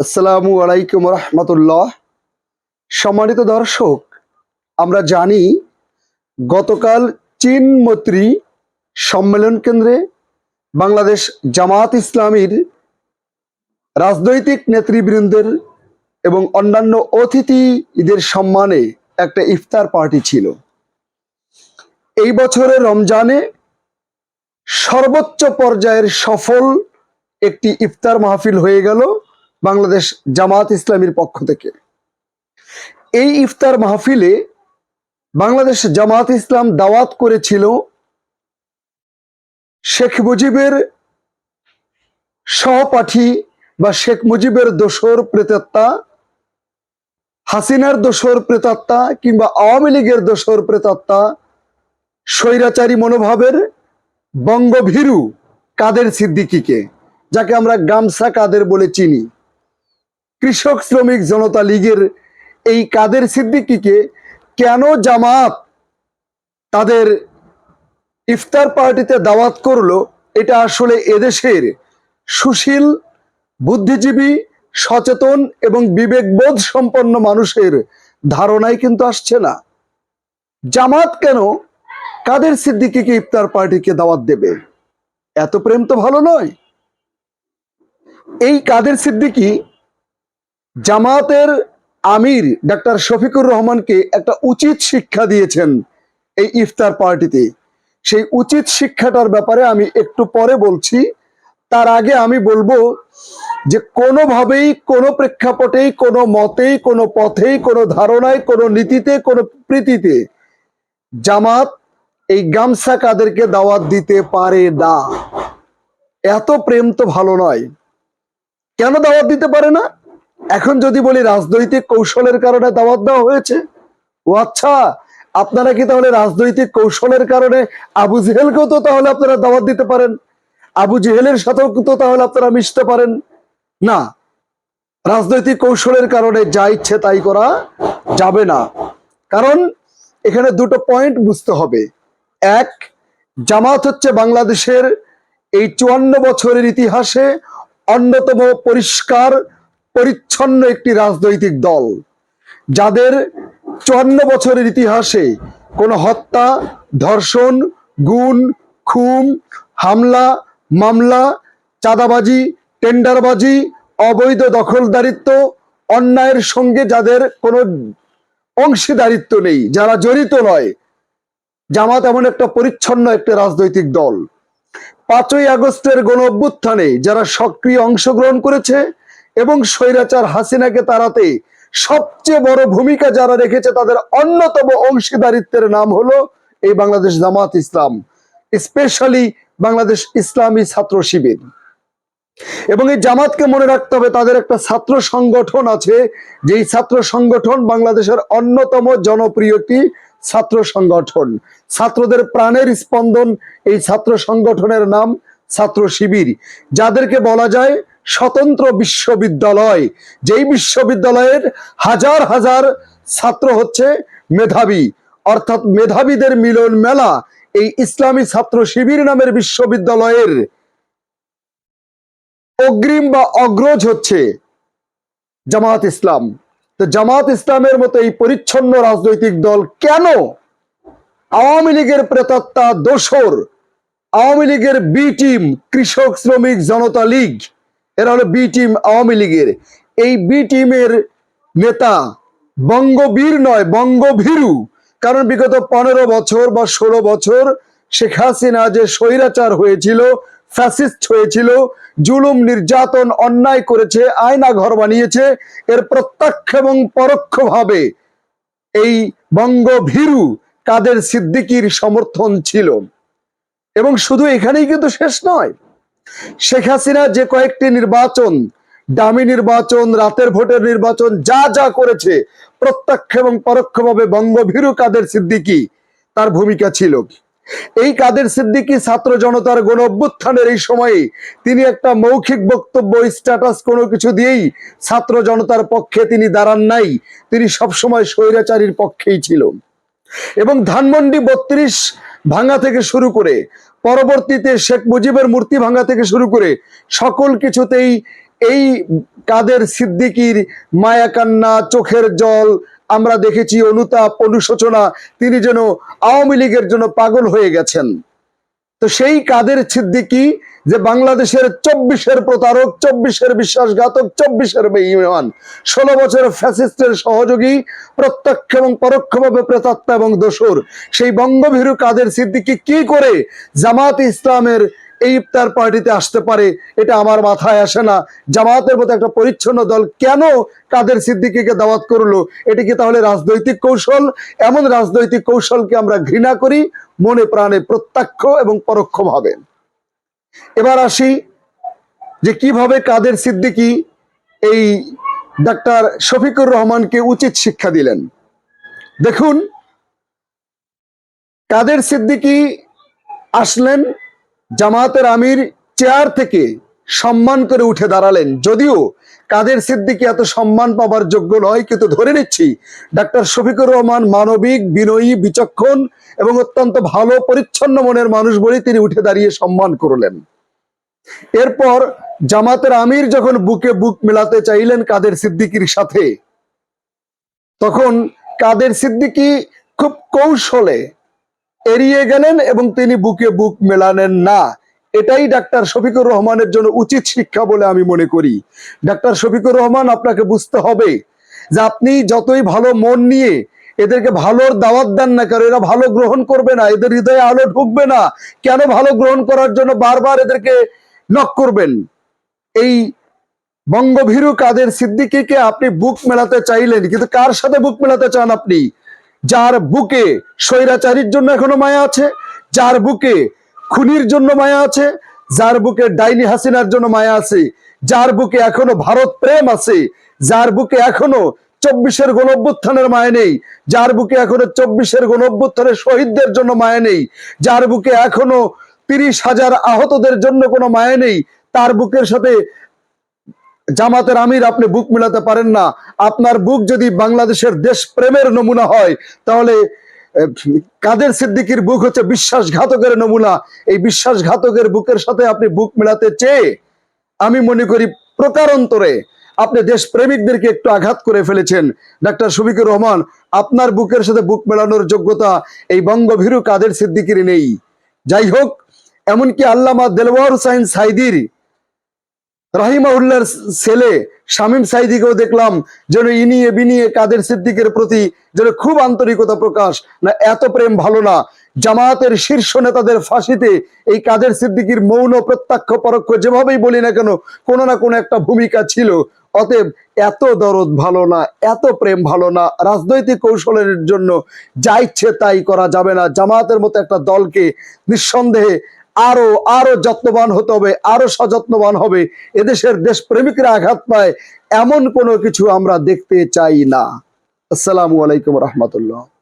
আসসালামু আলাইকুম রহমতুল্লাহ। সম্মানিত দর্শক, আমরা জানি গতকাল চীন মৈত্রী সম্মেলন কেন্দ্রে বাংলাদেশ জামাত ইসলামীর রাজনৈতিক নেতৃবৃন্দের এবং অন্যান্য অতিথিদের সম্মানে একটা ইফতার পার্টি ছিল। এই বছরের রমজানে সর্বোচ্চ পর্যায়ের সফল একটি ইফতার মাহফিল হয়ে গেল। বাংলাদেশ জামাত ইসলামীর পক্ষ থেকে। এই ইফতার মাহফিলে বাংলাদেশ জামাত ইসলাম দাওয়াত করেছিল শেখ মুজিবের সহপাঠী বা শেখ মুজিবের দোসর প্রেতাত্মা, হাসিনার দোসর প্রেতাত্মা কিংবা আওয়ামী লীগের দোসর প্রেতাত্মা, স্বৈরাচারী মনোভাবের বঙ্গভীরু কাদের সিদ্দিকীকে, যাকে আমরা গামসা কাদের বলে চিনি। কৃষক শ্রমিক জনতা লীগের এই কাদের সিদ্দিকীকে কেন জামাত তাদের ইফতার পার্টিতে দাওয়াত করল, এটা আসলে এদেশের সুশীল, বুদ্ধিজীবী, সচেতন এবং বিবেকবোধ সম্পন্ন মানুষের ধারণাই কিন্তু আসছে না। জামাত কেন কাদের সিদ্দিকীকে ইফতার পার্টিকে দাওয়াত দেবে? এত প্রেম তো ভালো নয়। এই কাদের সিদ্দিকী জামাতের আমির ডাক্তার শফিকুর রহমানকে একটা উচিত শিক্ষা দিয়েছেন এই ইফতার পার্টিতে। সেই উচিত শিক্ষাটার ব্যাপারে আমি একটু পরে বলছি। তার আগে আমি বলব যে কোনোভাবেই, কোনো প্রেক্ষাপটেই, কোনো মতেই, কোনো পথেই, কোনো ধারণায়, কোনো নীতিতে, কোনো প্রীতিতে জামাত এই গামসা কাদেরকে দাওয়াত দিতে পারে না। এত প্রেম তো ভালো নয়। কেন দাওয়াত দিতে পারে না? এখন যদি বলি রাজনৈতিক কৌশলের কারণে দাওয়াত দেওয়া হয়েছে, ও আচ্ছা আপনারা কি তাহলে রাজনৈতিক কৌশলের কারণে আবু জেহেলকেও তো তাহলে আপনারা দাওয়াত দিতে পারেন? আবু জেহেলের সাথেও তো তাহলে আপনারা মিশতে পারেন? না, রাজনৈতিক কৌশলের কারণে যা ইচ্ছে তাই করা যাবে না। কারণ এখানে দুটো পয়েন্ট বুঝতে হবে। এক, জামাত হচ্ছে বাংলাদেশের এই চুয়ান্ন বছরের ইতিহাসে অন্যতম পরিষ্কার পরিচ্ছন্ন একটি রাজনৈতিক দল, যাদের চুয়ান্ন বছরের ইতিহাসে কোনো হত্যা, ধর্ষণ গুণ খুন, হামলা, মামলা, চাঁদাবাজি, টেন্ডারবাজি, অবৈধ দখলদারিত্ব, অন্যায়ের সঙ্গে যাদের কোনো অংশীদারিত্ব নেই, যারা জড়িত নয়, জামাত এমন একটা পরিচ্ছন্ন একটা রাজনৈতিক দল। পাঁচই আগস্টের গণ অভ্যুত্থানে যারা সক্রিয় অংশগ্রহণ করেছে এবং স্বৈরাচার হাসিনাকে তাড়াতে সবচেয়ে বড় ভূমিকা যারা রেখেছে তাদের অন্যতম অংশীদারিত্বের নাম হলো এই বাংলাদেশ জামাত ইসলাম, স্পেশালি বাংলাদেশ ইসলামী ছাত্র শিবির। এবং এই জামাতকে মনে রাখতে হবে, তাদের একটা ছাত্র সংগঠন আছে, যেই ছাত্র সংগঠন বাংলাদেশের অন্যতম জনপ্রিয় একটি ছাত্র সংগঠন। ছাত্রদের প্রাণের স্পন্দন এই ছাত্র সংগঠনের নাম ছাত্র শিবির। যাদেরকে বলা যায় স্বতন্ত্র বিশ্ববিদ্যালয়, যেই বিশ্ববিদ্যালয়ের হাজার হাজার ছাত্র হচ্ছে মেধাবী। অর্থাৎ মেধাবীদের মিলন মেলা এই ইসলামী ছাত্র শিবির নামের বিশ্ববিদ্যালয়ের অগ্রিম বা অগ্রজ হচ্ছে জামাত ইসলাম। তো জামাত ইসলামের মতো এই পরিচ্ছন্ন রাজনৈতিক দল কেন আওয়ামী লীগের প্রেতাত্মা দোসর, আওয়ামী লীগের বি টিম, কৃষক, শ্রমিক, জনতা লীগ এরা হলো বি টিম আওয়ামী লীগের। এই বি টিমের নেতা বঙ্গবীর নয়, বঙ্গভীরু। কারণ বিগত পনেরো বছর বা ষোলো বছর শেখ হাসিনা যে স্বৈরাচার হয়েছিল, ফ্যাসিস্ট হয়েছিল, জুলুম, নির্যাতন, অন্যায় করেছে, আয়না ঘর বানিয়েছে, এর প্রত্যক্ষ এবং পরোক্ষভাবে এই বঙ্গভীরু কাদের সিদ্দিকির সমর্থন ছিল। এবং শুধু এখানেই কিন্তু শেষ নয় শেখ হাসিনা যে কয়েকটি নির্বাচন, দামি নির্বাচন, রাতের ভোটের নির্বাচন, যা যা করেছে, প্রত্যক্ষ এবং পরোক্ষভাবে বঙ্গভীরু কাদের সিদ্দিকি, তার ভূমিকা ছিল এই কাদের সিদ্দিকি ছাত্র জনতার গণ অভ্যুত্থানের এই সময়ে তিনি একটা মৌখিক বক্তব্য স্ট্যাটাস কোনো কিছু দিয়েই ছাত্র জনতার পক্ষে তিনি দাঁড়ান নাই। তিনি সবসময় স্বৈরাচারীর পক্ষেই ছিল এবং ধানমন্ডি বত্রিশ ভাঙা থেকে শুরু করে পরবর্তীতে শেখ মুজিবের মূর্তি ভাঙা থেকে শুরু করে সকল কিছুতেই এই কাদের সিদ্দিকির মায়াকান্না চোখের জল, আমরা দেখেছি অনুতাপ, অনুশোচনা, তিনি যেন আওয়ামী লীগের জন্য পাগল হয়ে গেছেন। তো সেই কাদের সিদ্দিকি যে বাংলাদেশের চব্বিশের প্রতারক, চব্বিশের বিশ্বাসঘাতক, চব্বিশের বেঈমান, ষোলো বছরের ফ্যাসিস্টের সহযোগী, প্রত্যক্ষ এবং পরোক্ষভাবে প্রেতাত্মা এবং দোসর, সেই বঙ্গভীরু কাদের সিদ্দিকি কি করে জামাত ইসলামের এই ইফতার পার্টিতে আসতে পারে, এটা আমার মাথায় আসে না। জামাতের মতো একটা পরিচ্ছন্ন দল কেন কাদের সিদ্দিকিকে দাওয়াত করল? এটি কি তাহলে রাজনৈতিক কৌশল? এমন রাজনৈতিক কৌশলকে আমরা ঘৃণা করি, মনে প্রাণে প্রত্যক্ষ এবং পরোক্ষভাবে। এবার আসি যে কীভাবে কাদের সিদ্দিকি এই ডাক্তার শফিকুর রহমানকে উচিত শিক্ষা দিলেন। দেখুন, কাদের সিদ্দিকি আসলেন জামাতের আমির চেয়ার থেকে সম্মান করে উঠে দাঁড়ালেন। যদিও কাদের সিদ্দিকি এত সম্মান পাবার যোগ্য নয়, কিন্তু ধরে নিচ্ছি, ডাক্তার শফিকুর রহমান মানবিক, বিনয়ী, বিচক্ষণ এবং অত্যন্ত ভালো, পরিচ্ছন্ন মনের মানুষ বলেই তিনি উঠে দাঁড়িয়ে সম্মান করলেন। এরপর জামাতের আমির যখন বুকে বুক মেলাতে চাইলেন কাদের সিদ্দিকির সাথে, তখন কাদের সিদ্দিকি খুব কৌশলে এড়িয়ে গেলেন এবং তিনি বুকে বুক মেলানেন না। এটাই ডাক্তার শফিকুর রহমানের জন্য উচিত শিক্ষা বলে আমি মনে করি। ডাক্তার শফিকুর রহমান, আপনাকে বুঝতে হবে যে আপনি যতই ভালো মন নিয়ে এদেরকে ভালোর দাওয়াত দেন না কারণ এরা ভালো গ্রহণ করবে না, এদের হৃদয়ে আলো ঢুকবে না, কেন ভালো গ্রহণ করার জন্য বারবার এদেরকে নক করবেন? এই বঙ্গভীরু কাদের সিদ্দিকিকে আপনি বুক মেলাতে চাইলেন, কিন্তু কার সাথে বুক মেলাতে চান আপনি? যার বুকে স্বৈরাচারীর জন্য এখনও মায়া আছে, যার বুকে খুনির জন্য মায়া আছে, যার বুকে ডাইনি হাসিনার জন্য মায়া আছে, যার বুকে এখনও ভারত প্রেম আছে, যার বুকে এখনও চব্বিশের গণ অভ্যুত্থানের মায়া নেই, যার বুকে এখনও চব্বিশের গণ অভ্যুত্থানের শহীদদের জন্য মায়া নেই, যার বুকে এখনও তিরিশ হাজার আহতদের জন্য কোনো মায়া নেই, তার বুকের সাথে জামাতের আমির আপনি বুক মিলাতে পারেন না। আপনার বুক যদি বাংলাদেশের দেশ প্রেমের নমুনা হয়, তাহলে কাদের সিদ্দিকির বুক হচ্ছে বিশ্বাসঘাতকের নমুনা। এই বিশ্বাসঘাতকের বুকের সাথে আপনি বুক মেলাতে চেয়ে, আমি মনে করি প্রকারান্তরে আপনি দেশ প্রেমিকদেরকে একটু আঘাত করে ফেলেছেন। ডাক্তার শফিকুর রহমান, আপনার বুকের সাথে বুক মেলানোর যোগ্যতা এই বঙ্গভীরু কাদের সিদ্দিকির নেই। যাই হোক, এমনকি আল্লামা দেলওয়ার হুসাইন সাইদির রাহিমাউল্লাহর ছেলে শামীম সাইদিকেও দেখলাম যেন ইনিয়ে বিনিয়ে কাদের সিদ্দিকের প্রতি যেন খুব আন্তরিকতা প্রকাশ। না, এত প্রেম ভালো না। জামায়াতের শীর্ষ নেতাদের ফাঁসিতে এই কাদের সিদ্দিকির মৌন প্রত্যক্ষ পরোক্ষ যেভাবেই বলি না কেন, কোনো না কোনো একটা ভূমিকা ছিল। অতএব এত দরদ ভালো না, এত প্রেম ভালো না। রাজনৈতিক কৌশলের জন্য যা ইচ্ছে তাই করা যাবে না। জামায়াতের মতো একটা দলকে নিঃসন্দেহে আরও আরও যত্নবান হতে হবে, আরও সযত্নবান হবে। এদেশের দেশ প্রেমিকরা আঘাত পায়, এমন কোনো কিছু আমরা দেখতে চাই না। আসসালামু আলাইকুম রহমতুল্লাহ।